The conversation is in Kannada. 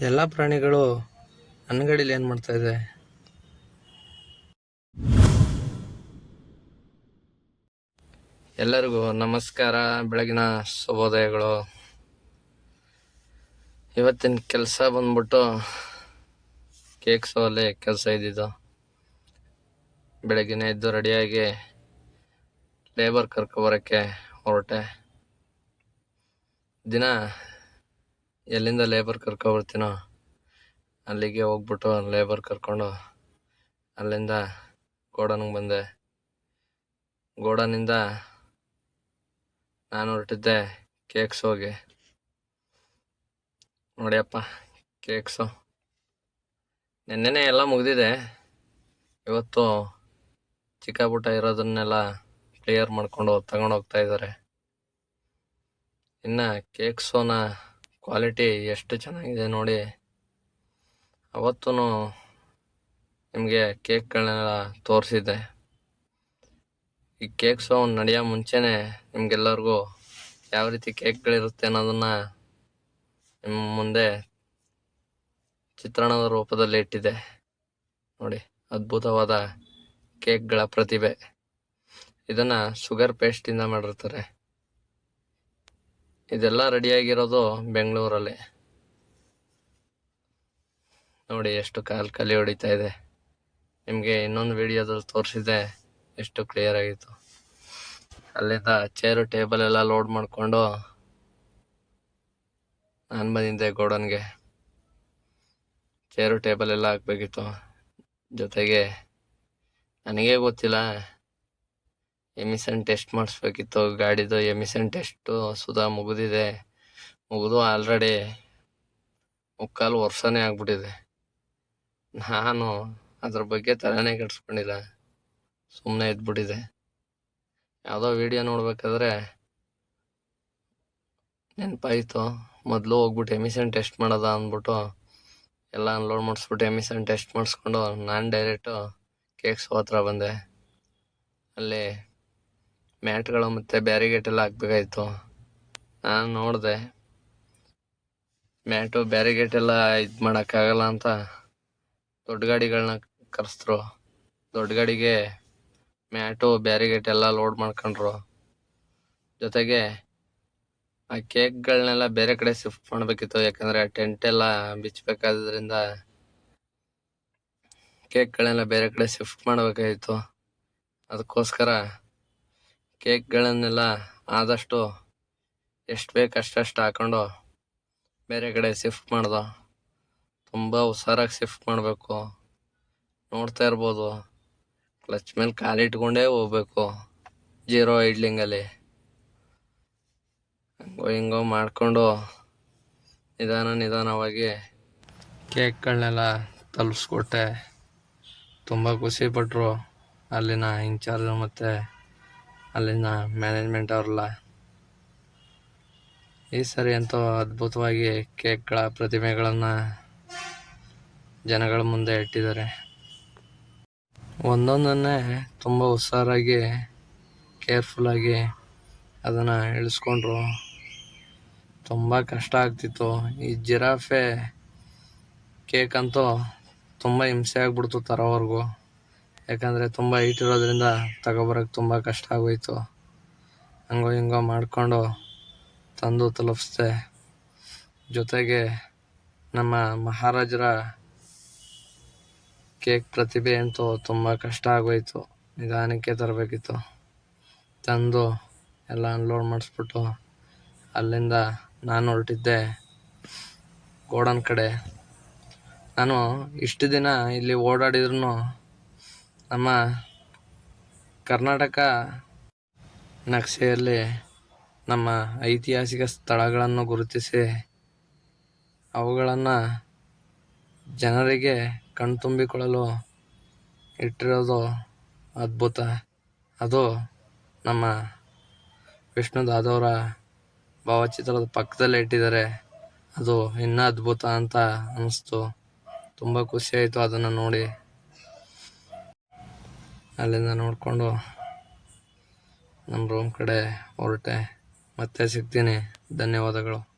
ಎಲ್ಲ ಪ್ರಾಣಿಗಳು ಅಂಗಡಿಲಿ ಏನು ಮಾಡ್ತಾ ಇದೆ? ಎಲ್ಲರಿಗೂ ನಮಸ್ಕಾರ. ಬೆಳಗಿನ ಶುಭೋದಯಗಳು. ಇವತ್ತಿನ ಕೆಲಸ ಬಂದ್ಬಿಟ್ಟು ಕೇಕ್ ಸೋಲೆ ಕೆಲಸ ಇದ್ದಿದ್ದು. ಬೆಳಗಿನ ಎದ್ದು ರೆಡಿಯಾಗಿ ಲೇಬರ್ ಕರ್ಕೊಬರೋಕ್ಕೆ ಹೊರಟೆ. ದಿನ ಎಲ್ಲಿಂದ ಲೇಬರ್ ಕರ್ಕೊಬರ್ತೀನೋ ಅಲ್ಲಿಗೆ ಹೋಗ್ಬಿಟ್ಟು ಲೇಬರ್ ಕರ್ಕೊಂಡು ಅಲ್ಲಿಂದ ಗೋಡನ್ಗೆ ಬಂದೆ. ಗೋಡನಿಂದ ನಾನು ಹೊರಟಿದ್ದೆ ಕೇಕ್ಸ್ ಹೋಗಿ. ನೋಡಿಯಪ್ಪ ಕೇಕ್ಸು ನಿನ್ನೆನೆ ಎಲ್ಲ ಮುಗಿದಿದೆ. ಇವತ್ತು ಚಿಕ್ಕ ಪುಟ್ಟ ಇರೋದನ್ನೆಲ್ಲ ಕ್ಲಿಯರ್ ಮಾಡ್ಕೊಂಡು ತಗೊಂಡು ಹೋಗ್ತಾ ಇದ್ದಾರೆ. ಇನ್ನು ಕೇಕ್ಸೋನ ಕ್ವಾಲಿಟಿ ಎಷ್ಟು ಚೆನ್ನಾಗಿದೆ ನೋಡಿ. ಅವತ್ತೂ ನಿಮಗೆ ಕೇಕ್ಗಳನ್ನೆಲ್ಲ ತೋರಿಸಿದ್ದೆ. ಈ ಕೇಕ್ ಸೌಂಡ್ ನಡೆಯೋ ಮುಂಚೆನೇ ನಿಮಗೆಲ್ಲರಿಗೂ ಯಾವ ರೀತಿ ಕೇಕ್ಗಳಿರುತ್ತೆ ಅನ್ನೋದನ್ನು ನಿಮ್ಮ ಮುಂದೆ ಚಿತ್ರಣದ ರೂಪದಲ್ಲಿ ಇಟ್ಟಿದೆ ನೋಡಿ, ಅದ್ಭುತವಾದ ಕೇಕ್ಗಳ ಪ್ರತಿಭೆ. ಇದನ್ನು ಶುಗರ್ ಪೇಸ್ಟಿಂದ ಮಾಡಿರ್ತಾರೆ. ಇದೆಲ್ಲ ರೆಡಿಯಾಗಿರೋದು ಬೆಂಗಳೂರಲ್ಲಿ. ನೋಡಿ ಎಷ್ಟು ಕಾಲು ಕಲಿ ಹೊಡಿತಾ ಇದೆ. ನಿಮಗೆ ಇನ್ನೊಂದು ವಿಡಿಯೋದಲ್ಲಿ ತೋರಿಸಿದೆ ಎಷ್ಟು ಕ್ಲಿಯರ್ ಆಗಿತ್ತು. ಅಲ್ಲಿಂದ ಚೇರು ಟೇಬಲ್ ಎಲ್ಲ ಲೋಡ್ ಮಾಡಿಕೊಂಡು ನಾನು ಬಂದಿದ್ದೆ ಗೋಡನ್ಗೆ. ಚೇರು ಟೇಬಲ್ ಎಲ್ಲ ಹಾಕ್ಬೇಕಿತ್ತು. ಜೊತೆಗೆ ನನಗೇ ಗೊತ್ತಿಲ್ಲ ಎಮಿಷನ್ ಟೆಸ್ಟ್ ಮಾಡಿಸ್ಬೇಕಿತ್ತು. ಗಾಡಿದು ಎಮಿಷನ್ ಟೆಸ್ಟು ಸುಧಾ ಮುಗಿದಿದೆ. ಮುಗಿದು ಆಲ್ರೆಡಿ ಮುಕ್ಕಾಲು ವರ್ಷನೇ ಆಗ್ಬಿಟ್ಟಿದೆ. ನಾನು ಅದ್ರ ಬಗ್ಗೆ ತಲೆನೇ ಕೆಡಿಸ್ಕೊಂಡಿಲ್ಲ. ಸುಮ್ಮನೆ ಇದ್ಬಿಟ್ಟಿದೆ. ಯಾವುದೋ ವಿಡಿಯೋ ನೋಡ್ಬೇಕಾದ್ರೆ ನೆನಪಾಯಿತು. ಮೊದಲು ಹೋಗ್ಬಿಟ್ಟು ಎಮಿಷನ್ ಟೆಸ್ಟ್ ಮಾಡೋದ ಅಂದ್ಬಿಟ್ಟು ಎಲ್ಲ ಅನ್ಲೋಡ್ ಮಾಡಿಸ್ಬಿಟ್ಟು ಎಮಿಷನ್ ಟೆಸ್ಟ್ ಮಾಡಿಸ್ಕೊಂಡು ನಾನು ಡೈರೆಕ್ಟು ಕೇಕ್ಸ್ ಹತ್ರ ಬಂದೆ. ಅಲ್ಲಿ ಮ್ಯಾಟ್ಗಳು ಮತ್ತು ಬ್ಯಾರಿಗೇಟ್ ಎಲ್ಲ ಹಾಕ್ಬೇಕಾಯ್ತು. ನಾನು ನೋಡಿದೆ. ಮ್ಯಾಟು ಬ್ಯಾರಿಗೇಟ್ ಎಲ್ಲ ಇದು ಮಾಡೋಕ್ಕಾಗಲ್ಲ ಅಂತ ದೊಡ್ಡ ಗಾಡಿಗಳನ್ನ ಕರೆಸಿದ್ರು. ದೊಡ್ಡ ಗಾಡಿಗೆ ಮ್ಯಾಟು ಬ್ಯಾರಿಗೇಟ್ ಎಲ್ಲ ಲೋಡ್ ಮಾಡ್ಕೊಂಡ್ರು. ಜೊತೆಗೆ ಆ ಕೇಕ್ಗಳನ್ನೆಲ್ಲ ಬೇರೆ ಕಡೆ ಶಿಫ್ಟ್ ಮಾಡಬೇಕಿತ್ತು. ಯಾಕಂದರೆ ಟೆಂಟ್ ಎಲ್ಲ ಬಿಚ್ಚಬೇಕಾದ್ರಿಂದ ಕೇಕ್ಗಳನ್ನೆಲ್ಲ ಬೇರೆ ಕಡೆ ಶಿಫ್ಟ್ ಮಾಡಬೇಕಾಗಿತ್ತು ಅದಕ್ಕೋಸ್ಕರ ಕೇಕ್ಗಳನ್ನೆಲ್ಲ ಆದಷ್ಟು ಎಷ್ಟು ಬೇಕು ಅಷ್ಟಷ್ಟು ಹಾಕೊಂಡು ಬೇರೆ ಕಡೆ ಶಿಫ್ಟ್ ಮಾಡ್ದೆ. ತುಂಬ ಹುಷಾರಾಗಿ ಶಿಫ್ಟ್ ಮಾಡಬೇಕು. ನೋಡ್ತಾ ಇರ್ಬೋದು. ಕ್ಲಚ್ ಮೇಲೆ ಕಾಲಿಟ್ಕೊಂಡೇ ಹೋಗ್ಬೇಕು. ಜೀರೋ ಐಡ್ಲಿಂಗಲ್ಲಿ ಹಂಗೋ ಹಿಂಗೋ ಮಾಡಿಕೊಂಡು ನಿಧಾನ ನಿಧಾನವಾಗಿ ಕೇಕ್ಗಳನ್ನೆಲ್ಲ ತಲುಪಿಸ್ಕೊಟ್ಟೆ ತುಂಬ ಖುಷಿಪಟ್ಟರು ಅಲ್ಲಿನ ಇನ್ಚಾರ್ಜ್ ಮತ್ತು ಅಲ್ಲಿನ ಮ್ಯಾನೇಜ್ಮೆಂಟ್ ಅವರೆಲ್ಲ. ಈ ಸರಿ ಅಂತೂ ಅದ್ಭುತವಾಗಿ ಕೇಕ್ಗಳ ಪ್ರತಿಮೆಗಳನ್ನು ಜನಗಳ ಮುಂದೆ ಇಟ್ಟಿದ್ದಾರೆ. ಒಂದೊಂದನ್ನೇ ತುಂಬ ಹುಷಾರಾಗಿ ಕೇರ್ಫುಲ್ಲಾಗಿ ಅದನ್ನು ಇಳಿಸ್ಕೊಂಡ್ರು. ತುಂಬ ಕಷ್ಟ ಆಗ್ತಿತ್ತು. ಈ ಜಿರಾಫೆ ಕೇಕ್ ಅಂತೂ ತುಂಬ ಹಿಂಸೆ ಆಗ್ಬಿಡ್ತು ತರೋವರೆಗೂ. ಯಾಕಂದರೆ ತುಂಬ ಹೀಟ್ ಇರೋದ್ರಿಂದ ತಗೊಬರೋಕ್ಕೆ ತುಂಬ ಕಷ್ಟ ಆಗೋಯಿತು. ಹಂಗೋ ಹಿಂಗೋ ಮಾಡಿಕೊಂಡು ತಂದು ತಲುಪಿಸ್ದೆ. ಜೊತೆಗೆ ನಮ್ಮ ಮಹಾರಾಜರ ಕೇಕ್ ಪ್ರತಿಭೆ ಅಂತೂ ತುಂಬ ಕಷ್ಟ ಆಗೋಯಿತು. ನಿಧಾನಕ್ಕೆ ತರಬೇಕಿತ್ತು. ತಂದು ಎಲ್ಲ ಅನ್ಲೋಡ್ ಮಾಡಿಸ್ಬಿಟ್ಟು ಅಲ್ಲಿಂದ ನಾನು ಹೊರಟಿದ್ದೆ ಗೋಡನ್ ಕಡೆ. ನಾನು ಇಷ್ಟು ದಿನ ಇಲ್ಲಿ ಓಡಾಡಿದ್ರು ನಮ್ಮ ಕರ್ನಾಟಕ ನಕ್ಷೆಯಲ್ಲಿ ನಮ್ಮ ಐತಿಹಾಸಿಕ ಸ್ಥಳಗಳನ್ನು ಗುರುತಿಸಿ, ಅವುಗಳನ್ನು ಜನರಿಗೆ ಕಣ್ತುಂಬಿಕೊಳ್ಳಲು ಇಟ್ಟಿರೋದು ಅದ್ಭುತ. ಅದು ನಮ್ಮ ವಿಷ್ಣು ದಾದವರ ಭಾವಚಿತ್ರದ ಪಕ್ಕದಲ್ಲೇ ಇಟ್ಟಿದ್ದಾರೆ. ಅದು ಇನ್ನೂ ಅದ್ಭುತ ಅಂತ ಅನ್ನಿಸ್ತು ತುಂಬ ಖುಷಿಯಾಯಿತು ಅದನ್ನು ನೋಡಿ. ಅಲ್ಲಿಂದ ನೋಡಿಕೊಂಡು ನಮ್ಮ ರೂಮ್ ಕಡೆ ಹೊರಟೆ. ಮತ್ತೆ ಸಿಗ್ತೀನಿ. ಧನ್ಯವಾದಗಳು.